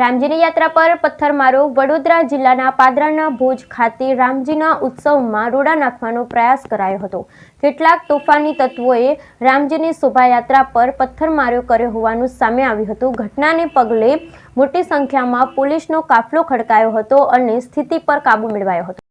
રામજીની યાત્રા પર પથ્થરમારો વડોદરા જિલ્લાના પાદરાના ભુજ ખાતે રામજીના ઉત્સવમાં રોડા નાખવાનો પ્રયાસ કરાયો હતો. કેટલાક તોફાની તત્વોએ રામજીની શોભાયાત્રા પર પથ્થરમારો કર્યો હોવાનું સામે આવ્યું હતું. ઘટનાને પગલે મોટી સંખ્યામાં પોલીસનો કાફલો ખડકાયો હતો અને સ્થિતિ પર કાબૂ મેળવાયો હતો.